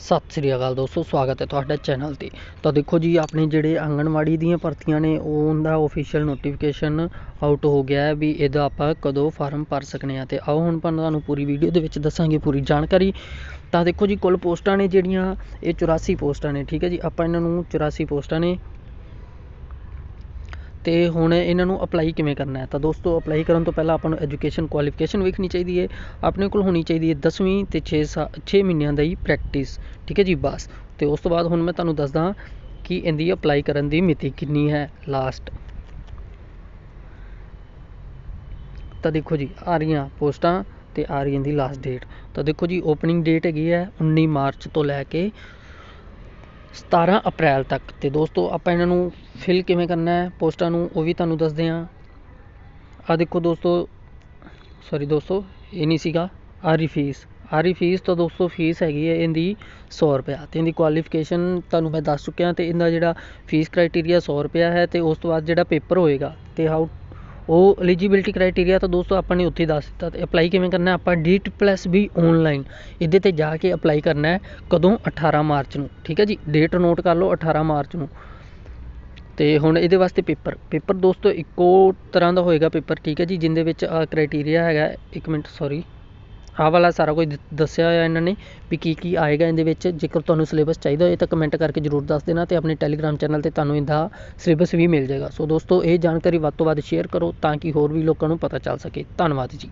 ਸਤਿ ਸ੍ਰੀ ਅਕਾਲ ਦੋਸਤੋ, ਸਵਾਗਤ ਹੈ ਤੁਹਾਡਾ ਚੈਨਲ ਤੇ। ਤਾਂ ਦੇਖੋ ਜੀ, ਆਪਣੇ ਜਿਹੜੇ ਆਂਗਣਵਾੜੀ ਦੀਆਂ ਭਰਤੀਆਂ ਨੇ, ਉਹਦਾ ਅਫੀਸ਼ੀਅਲ ਨੋਟੀਫਿਕੇਸ਼ਨ ਆਊਟ ਹੋ ਗਿਆ ਹੈ ਵੀ ਇਹਦਾ ਆਪਾਂ ਕਦੋਂ ਫਾਰਮ ਭਰ ਸਕਨੇ ਆ। ਤੇ ਆਓ ਹੁਣ ਆਪਾਂ ਤੁਹਾਨੂੰ ਪੂਰੀ ਵੀਡੀਓ ਦੇ ਵਿੱਚ ਦੱਸਾਂਗੇ ਪੂਰੀ ਜਾਣਕਾਰੀ। ਤਾਂ ਦੇਖੋ ਜੀ, ਕੁੱਲ ਪੋਸਟਾਂ ਨੇ ਜਿਹੜੀਆਂ, ਇਹ 84 ਪੋਸਟਾਂ ਨੇ, ਠੀਕ ਹੈ ਜੀ? ਆਪਾਂ ਇਹਨਾਂ ਨੂੰ 84 ਪੋਸਟਾਂ ਨੇ ਅਤੇ ਹੁਣ ਇਹਨਾਂ ਨੂੰ ਅਪਲਾਈ ਕਿਵੇਂ ਕਰਨਾ ਹੈ? ਤਾਂ ਦੋਸਤੋ ਅਪਲਾਈ ਕਰਨ ਤੋਂ ਪਹਿਲਾਂ ਆਪਾਂ ਨੂੰ ਐਜੂਕੇਸ਼ਨ ਕੁਆਲੀਫਿਕੇਸ਼ਨ ਵੇਖਣੀ ਚਾਹੀਦੀ ਹੈ। ਆਪਣੇ ਕੋਲ ਹੋਣੀ ਚਾਹੀਦੀ ਹੈ ਦਸਵੀਂ ਅਤੇ ਛੇ ਸਾ, ਛੇ ਮਹੀਨਿਆਂ ਦਾ ਹੀ ਪ੍ਰੈਕਟਿਸ ਠੀਕ ਹੈ ਜੀ? ਬਸ। ਅਤੇ ਉਸ ਤੋਂ ਬਾਅਦ ਹੁਣ ਮੈਂ ਤੁਹਾਨੂੰ ਦੱਸਦਾ ਕਿ ਇਹਦੀ ਅਪਲਾਈ ਕਰਨ ਦੀ ਮਿਤੀ ਕਿੰਨੀ ਹੈ ਲਾਸਟ ਤਾਂ ਦੇਖੋ ਜੀ, ਆ ਰਹੀਆਂ ਪੋਸਟਾਂ ਤੇ ਆ ਰਹੀ ਇਹਦੀ ਲਾਸਟ ਡੇਟ ਤਾਂ ਦੇਖੋ ਜੀ ਓਪਨਿੰਗ ਡੇਟ ਹੈਗੀ ਹੈ 19 ਮਾਰਚ ਤੋਂ ਲੈ ਕੇ 17 ਅਪ੍ਰੈਲ ਤੱਕ। ਅਤੇ ਦੋਸਤੋ, ਆਪਾਂ ਇਹਨਾਂ ਨੂੰ ਫਿਲ ਕਿਵੇਂ ਕਰਨਾ ਹੈ? ਪੋਸਟਾਂ ਨੂੰ ਉਹ ਵੀ ਤੁਹਾਨੂੰ ਦੱਸਦੇ ਹਾਂ। ਆਹ ਦੇਖੋ ਦੋਸਤੋ ਸੋਰੀ ਦੋਸਤੋ, ਇਹ ਨਹੀਂ ਸੀਗਾ। ਆਰੀ ਫੀਸ ਆਰੀ ਫੀਸ ਤਾਂ ਦੋਸਤੋ ਫੀਸ ਹੈਗੀ ਹੈ ਇਹਦੀ 100 ਰੁਪਇਆ। ਤੇ ਇਹਦੀ ਕੁਆਲੀਫਿਕੇਸ਼ਨ ਤੁਹਾਨੂੰ ਮੈਂ ਦੱਸ ਚੁੱਕਿਆ ਤੇ ਇਹਦਾ ਜਿਹੜਾ ਫੀਸ ਕ੍ਰਾਈਟੇਰੀਆ 100 ਰੁਪਇਆ ਹੈ ਤੇ ਉਸ ਤੋਂ ਬਾਅਦ ਜਿਹੜਾ ਪੇਪਰ ਹੋਏਗਾ ਤੇ ਹਾਊ ਉਹ ਐਲੀਜੀਬਿਲਟੀ ਕ੍ਰਾਈਟੇਰੀਆ ਤਾਂ ਦੋਸਤੋ ਆਪਾਂ ਨੇ ਉੱਥੇ ਹੀ ਦੱਸ ਦਿੱਤਾ ਅਤੇ ਅਪਲਾਈ ਕਿਵੇਂ ਕਰਨਾ, ਆਪਾਂ ਡੀਟ ਪਲੱਸ ਵੀ ਔਨਲਾਈਨ ਇਹਦੇ ਤੇ ਜਾ ਕੇ ਅਪਲਾਈ ਕਰਨਾ ਹੈ ਕਦੋਂ? 18 ਮਾਰਚ ਨੂੰ, ਠੀਕ ਹੈ ਜੀ? ਡੇਟ ਨੋਟ ਕਰ ਲਓ 18 ਮਾਰਚ ਨੂੰ। ਅਤੇ ਹੁਣ ਇਹਦੇ ਵਾਸਤੇ ਪੇਪਰ ਪੇਪਰ ਦੋਸਤੋ ਇੱਕੋ ਤਰ੍ਹਾਂ ਦਾ ਹੋਏਗਾ ਪੇਪਰ, ਠੀਕ ਹੈ ਜੀ? ਜਿਹਦੇ ਵਿੱਚ ਆ ਕ੍ਰਾਈਟੇਰੀਆ ਹੈਗਾ, ਇੱਕ ਮਿੰਟ ਸੋਰੀ ਆਹ ਵਾਲਾ ਸਾਰਾ ਕੁਝ ਦੱਸਿਆ ਹੋਇਆ ਇਹਨਾਂ ਨੇ ਵੀ ਕੀ ਕੀ ਆਏਗਾ ਇਹਦੇ ਵਿੱਚ। ਜੇਕਰ ਤੁਹਾਨੂੰ ਸਿਲੇਬਸ ਚਾਹੀਦਾ ਹੋਏ ਤਾਂ ਕਮੈਂਟ ਕਰਕੇ ਜਰੂਰ ਦੱਸ ਦੇਣਾ ਅਤੇ ਆਪਣੇ ਟੈਲੀਗ੍ਰਾਮ ਚੈਨਲ ਤੇ ਤੁਹਾਨੂੰ ਇਹਦਾ ਸਿਲੇਬਸ ਵੀ ਮਿਲ ਜਾਏਗਾ। ਸੋ ਦੋਸਤੋ, ਇਹ ਜਾਣਕਾਰੀ ਵੱਧ ਤੋਂ ਵੱਧ ਸ਼ੇਅਰ ਕਰੋ ਤਾਂ ਕਿ ਹੋਰ ਵੀ ਲੋਕਾਂ ਨੂੰ ਪਤਾ ਚੱਲ ਸਕੇ। ਧੰਨਵਾਦ ਜੀ।